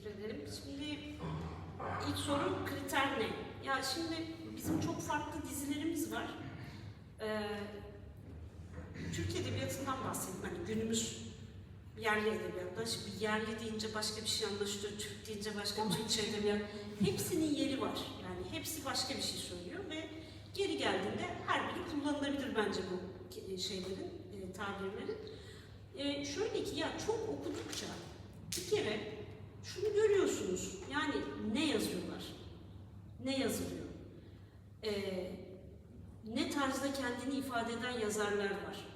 teşekkür ederim. Şimdi ilk soru kriter ne? Ya şimdi bizim çok farklı dizilerimiz var. Ee, Türk Edebiyatı'ndan bahsettim. Hani günümüz yerli edebiyatlar. Şimdi yerli deyince başka bir şey anlaşılıyor, Türk deyince başka bir Türkçe edebiyat. Hepsinin yeri var. Yani hepsi başka bir şey söylüyor ve geri geldiğinde her biri kullanılabilir bence bu şeylerin, e, tabirlerin. Ee, şöyle ki ya çok okudukça bir kere şunu görüyorsunuz. Yani ne yazıyorlar? Ne yazılıyor? E, ne tarzda kendini ifade eden yazarlar var.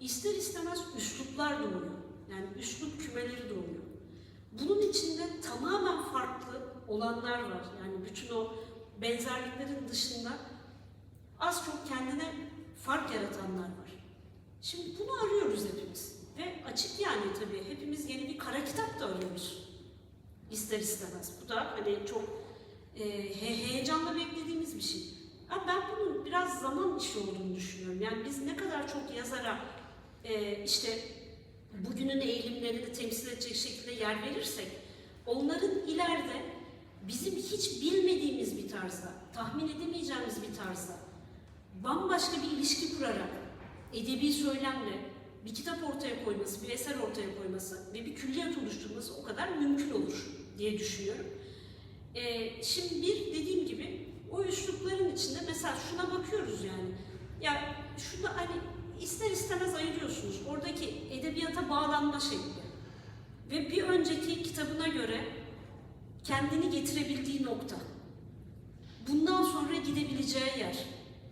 İster istemez üsluplar doğuyor. Yani üslup kümeleri doğuyor. Bunun içinde tamamen farklı olanlar var. Yani bütün o benzerliklerin dışında az çok kendine fark yaratanlar var. Şimdi bunu arıyoruz hepimiz. Ve açık yani tabii hepimiz yeni bir kara kitap da arıyoruz. İster istemez. Bu da hani çok e, he- heyecanla beklediğimiz bir şey. Ama ben bunun biraz zaman işi olduğunu düşünüyorum. Yani biz ne kadar çok yazara e, işte bugünün eğilimlerini temsil edecek şekilde yer verirsek, onların ileride bizim hiç bilmediğimiz bir tarzda, tahmin edemeyeceğimiz bir tarzda, bambaşka bir ilişki kurarak, edebi söylemle bir kitap ortaya koyması, bir eser ortaya koyması ve bir külliyat oluşturması o kadar mümkün olur diye düşünüyorum. Ee, şimdi bir dediğim gibi o üslupların içinde mesela şuna bakıyoruz yani. Ya şunu hani ister istemez ayırıyorsunuz. Oradaki edebiyata bağlanma şekli. Ve bir önceki kitabına göre kendini getirebildiği nokta. Bundan sonra gidebileceği yer.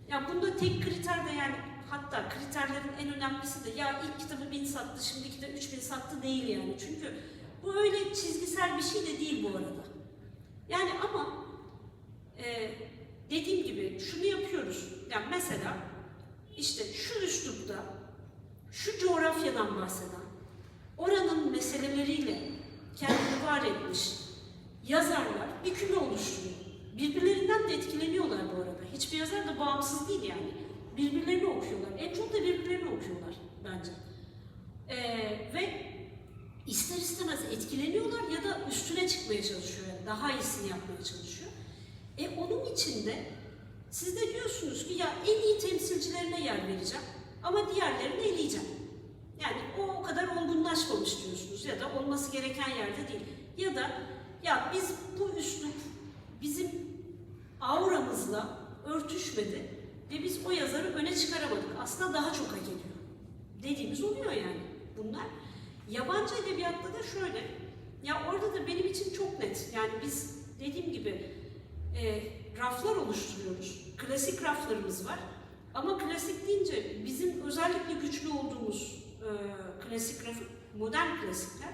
Ya bunda tek kriter de yani hatta kriterlerin en önemlisi de ya ilk kitabı bin sattı, şimdiki de üç bin sattı değil yani. Çünkü bu öyle çizgisel bir şey de değil bu arada. Yani ama e, dediğim gibi şunu yapıyoruz. Yani mesela işte şu üslupta, şu coğrafyadan bahseden, oranın meseleleriyle kendini var etmiş yazarlar bir küme oluşturuyor. Birbirlerinden de etkileniyorlar bu arada. Hiçbir yazar da bağımsız değil yani. Birbirlerini okuyorlar. En çok da birbirlerini okuyorlar bence. Ee, ve ister istemez etkileniyorlar ya da üstüne çıkmaya çalışıyor. Yani daha iyisini yapmaya çalışıyor. E onun için de siz de diyorsunuz ki ya en iyi temsilcilerine yer vereceğim ama diğerlerini eleyeceğim. Yani o o kadar olgunlaşmamış diyorsunuz ya da olması gereken yerde değil. Ya da ya biz bu üslup bizim auramızla örtüşmedi ve biz o yazarı öne çıkaramadık. Aslında daha çok hak ediyor. Dediğimiz oluyor yani bunlar. Yabancı edebiyatta da şöyle, ya orada da benim için çok net. Yani biz dediğim gibi e, raflar oluşturuyoruz. Klasik raflarımız var. Ama klasik deyince bizim özellikle güçlü olduğumuz e, klasik rafı, modern klasikler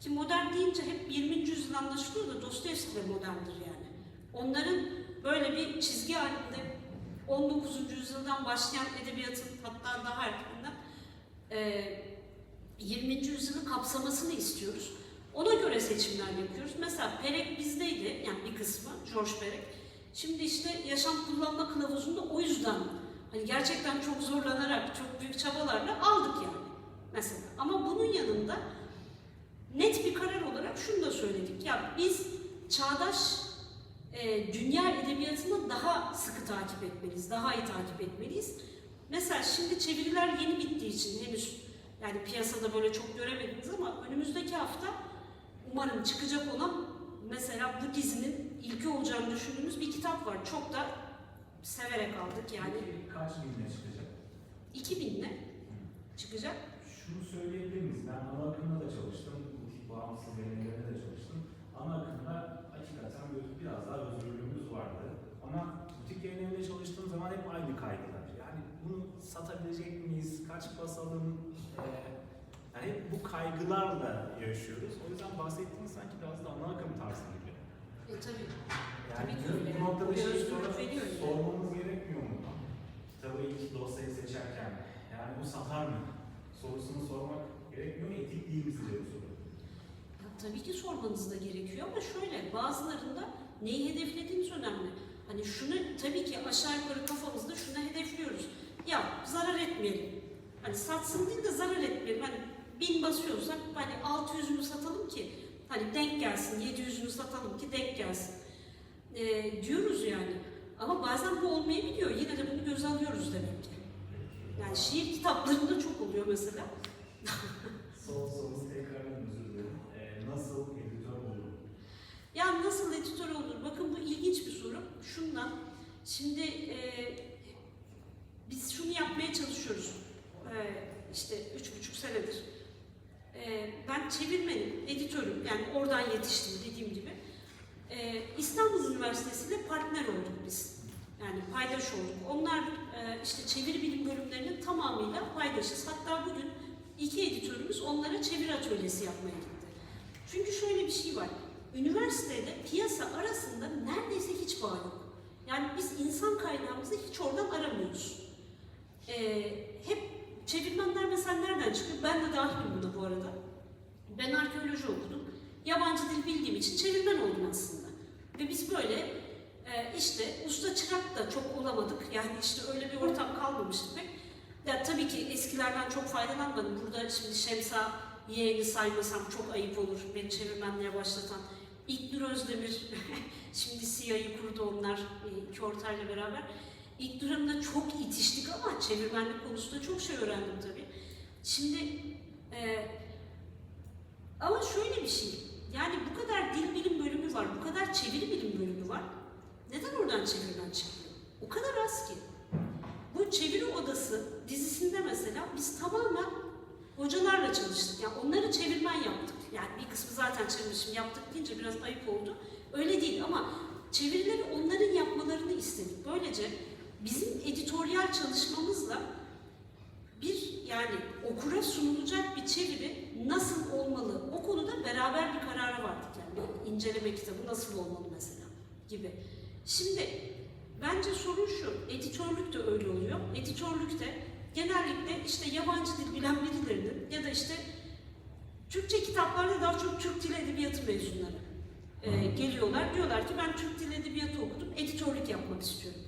ki modern deyince hep 20. yüzyıl anlaşılıyor da Dostoyevski de moderndir yani. Onların böyle bir çizgi halinde 19. yüzyıldan başlayan edebiyatın hatta daha erkeninden e, 20. yüzyılı kapsamasını istiyoruz. Ona göre seçimler yapıyoruz. Mesela Perek bizdeydi, yani bir kısmı, George Perek. Şimdi işte yaşam kullanma kılavuzunda o yüzden hani gerçekten çok zorlanarak, çok büyük çabalarla aldık yani mesela. Ama bunun yanında net bir karar olarak şunu da söyledik. Ya biz çağdaş e, dünya edebiyatını daha sıkı takip etmeliyiz, daha iyi takip etmeliyiz. Mesela şimdi çeviriler yeni bittiği için henüz yani piyasada böyle çok göremediniz ama önümüzdeki hafta umarım çıkacak olan mesela bu dizinin ilki olacağını düşündüğümüz bir kitap var. Çok da severek aldık yani. Kaç binle çıkacak? 2000'le çıkacak. Şunu söyleyebilir miyiz? Ben ana akımda da çalıştım, butik bağımsız deneylerinde de çalıştım. Ana akımda hakikaten biraz daha özgürlüğümüz vardı. Ama butik yayınlarında çalıştığım zaman hep aynı kaygılar. Bunu satabilecek miyiz? Kaç basalım? Ee, yani hep bu kaygılarla yaşıyoruz. O yüzden bahsettiğiniz sanki biraz da ana akım tarzı gibi. E tabii. Yani Tabii ki bu- öyle. bu noktada Bir şey sormamız gerekmiyor mu? Kitabı ilk dosyayı seçerken yani bu satar mı? Sorusunu sormak gerekmiyor mu? Etik değil mi sizce bu soru? Ya, tabii ki sormanız da gerekiyor ama şöyle bazılarında neyi hedeflediğiniz önemli. Hani şunu tabii ki aşağı yukarı kafamızda şunu hedefliyoruz. Ya zarar etmeyelim. Hani satsın değil de zarar etmeyelim. Hani bin basıyorsak hani 600'ünü satalım ki hani denk gelsin, 700'ünü satalım ki denk gelsin. Ee, diyoruz yani. Ama bazen bu olmayabiliyor. Yine de bunu göze alıyoruz demek ki. Yani şiir kitaplarında çok oluyor mesela. Son sorunuz tekrardan özür dilerim. Ee, nasıl editör olurum? Ya nasıl editör olur? Bakın bu ilginç bir soru. Şundan, şimdi çalışıyoruz. E, işte üç buçuk senedir. E, ben çevirmenim, editörüm. Yani oradan yetiştim dediğim gibi. E, İstanbul Üniversitesi ile partner olduk biz. Yani paydaş olduk. Onlar e, işte çeviri bilim bölümlerinin tamamıyla paydaşız. Hatta bugün iki editörümüz onlara çeviri atölyesi yapmaya gitti. Çünkü şöyle bir şey var. Üniversitede piyasa arasında neredeyse hiç bağ yok. Yani biz insan kaynağımızı hiç oradan aramıyoruz. Ee, hep çevirmenler mesela nereden çıkıyor? Ben de dahilim buna bu arada. Ben arkeoloji okudum. Yabancı dil bildiğim için çevirmen oldum aslında. Ve biz böyle e, işte usta çırak da çok olamadık. Yani işte öyle bir ortam kalmamıştı pek. Ya tabii ki eskilerden çok faydalanmadım. Burada şimdi Şemsa yeğeni saymasam çok ayıp olur. Beni çevirmenliğe başlatan. İlknur Özdemir, şimdi SİA'yı kurdu onlar e, iki ortayla beraber. İlknur Hanım'la çok itiştik ama çevirmenlik konusunda çok şey öğrendim tabii. Şimdi e, ama şöyle bir şey, yani bu kadar dil bilim bölümü var, bu kadar çeviri bilim bölümü var. Neden oradan çevirmen çıkıyor? O kadar az ki. Bu çeviri odası dizisinde mesela biz tamamen hocalarla çalıştık. Yani onları çevirmen yaptık. Yani bir kısmı zaten çevirmişim yaptık deyince biraz ayıp oldu. Öyle değil ama çevirileri onların yapmalarını istedik. Böylece bizim editoryal çalışmamızla bir yani okura sunulacak bir çeviri nasıl olmalı o konuda beraber bir karara vardık. Yani bir inceleme kitabı nasıl olmalı mesela gibi. Şimdi bence sorun şu, editörlük de öyle oluyor. Editörlükte genellikle işte yabancı dil bilen birilerinin ya da işte Türkçe kitaplarda daha çok Türk Dili Edebiyatı mezunları e, geliyorlar. Diyorlar ki ben Türk Dili Edebiyatı okudum, editörlük yapmak istiyorum.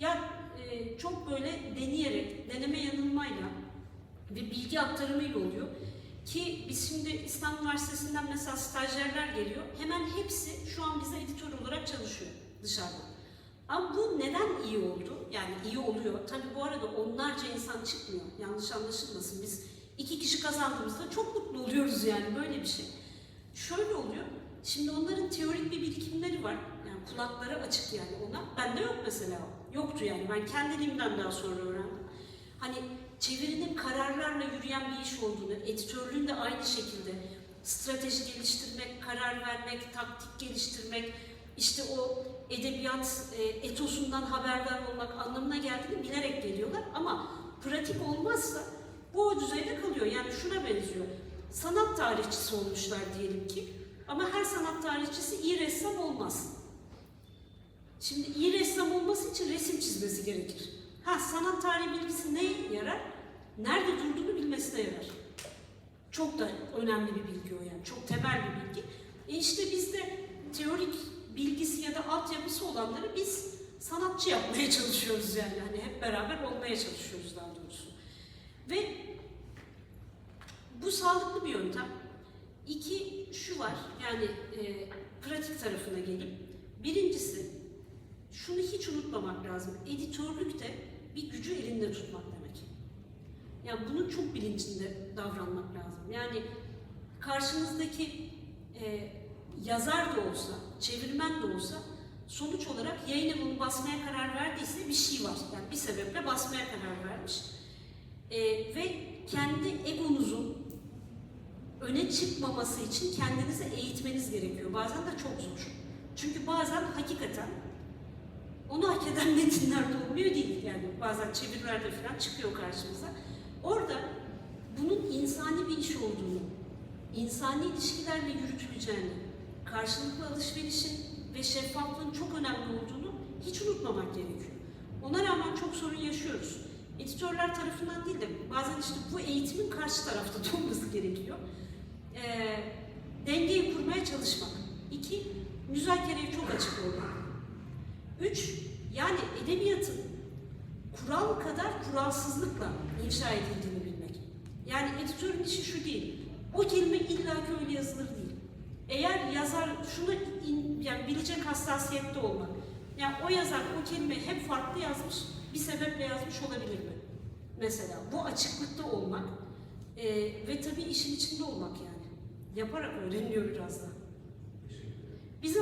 Ya e, çok böyle deneyerek, deneme yanılmayla ve bilgi aktarımıyla oluyor. Ki biz şimdi İstanbul Üniversitesi'nden mesela stajyerler geliyor. Hemen hepsi şu an bize editör olarak çalışıyor dışarıdan. Ama bu neden iyi oldu? Yani iyi oluyor. Tabii bu arada onlarca insan çıkmıyor. Yanlış anlaşılmasın. Biz iki kişi kazandığımızda çok mutlu oluyoruz yani böyle bir şey. Şöyle oluyor. Şimdi onların teorik bir birikimleri var. Yani kulakları açık yani ona. Bende yok mesela. Yoktu yani. Ben kendiliğimden daha sonra öğrendim. Hani çevirinin kararlarla yürüyen bir iş olduğunu, editörlüğün de aynı şekilde strateji geliştirmek, karar vermek, taktik geliştirmek, işte o edebiyat e, etosundan haberdar olmak anlamına geldiğini bilerek geliyorlar. Ama pratik olmazsa bu o düzeyde kalıyor. Yani şuna benziyor. Sanat tarihçisi olmuşlar diyelim ki. Ama her sanat tarihçisi iyi ressam olmaz. Şimdi iyi ressam olması için resim çizmesi gerekir. Ha sanat tarihi bilgisi neye yarar? Nerede durduğunu bilmesine yarar. Çok da önemli bir bilgi o yani. Çok temel bir bilgi. E işte bizde teorik bilgisi ya da altyapısı olanları biz sanatçı yapmaya çalışıyoruz yani. Hani hep beraber olmaya çalışıyoruz daha doğrusu. Ve bu sağlıklı bir yöntem. İki şu var yani e, pratik tarafına gelip. Birincisi şunu hiç unutmamak lazım. Editörlükte bir gücü elinde tutmak demek. Yani bunun çok bilincinde davranmak lazım. Yani karşınızdaki e, yazar da olsa, çevirmen de olsa sonuç olarak yayın evini basmaya karar verdiyse bir şey var. Yani bir sebeple basmaya karar vermiş. E, ve kendi egonuzun öne çıkmaması için kendinizi eğitmeniz gerekiyor. Bazen de çok zor. Çünkü bazen hakikaten onu hak eden metinler de olmuyor değil. Yani bazen çevirilerde falan çıkıyor karşımıza. Orada bunun insani bir iş olduğunu, insani ilişkilerle yürütüleceğini, karşılıklı alışverişin ve şeffaflığın çok önemli olduğunu hiç unutmamak gerekiyor. Ona rağmen çok sorun yaşıyoruz. Editörler tarafından değil de bazen işte bu eğitimin karşı tarafta olması gerekiyor. Ee, dengeyi kurmaya çalışmak. İki, müzakereye çok açık olmak. Üç, yani edebiyatın kural kadar kuralsızlıkla inşa edildiğini bilmek. Yani editörün işi şu değil. O kelime illaki öyle yazılır değil. Eğer yazar şunu in- yani bilecek hassasiyette olmak. Yani o yazar o kelimeyi hep farklı yazmış, bir sebeple yazmış olabilir mi? Mesela bu açıklıkta olmak e, ve tabii işin içinde olmak yani. Yaparak öğreniliyor biraz da.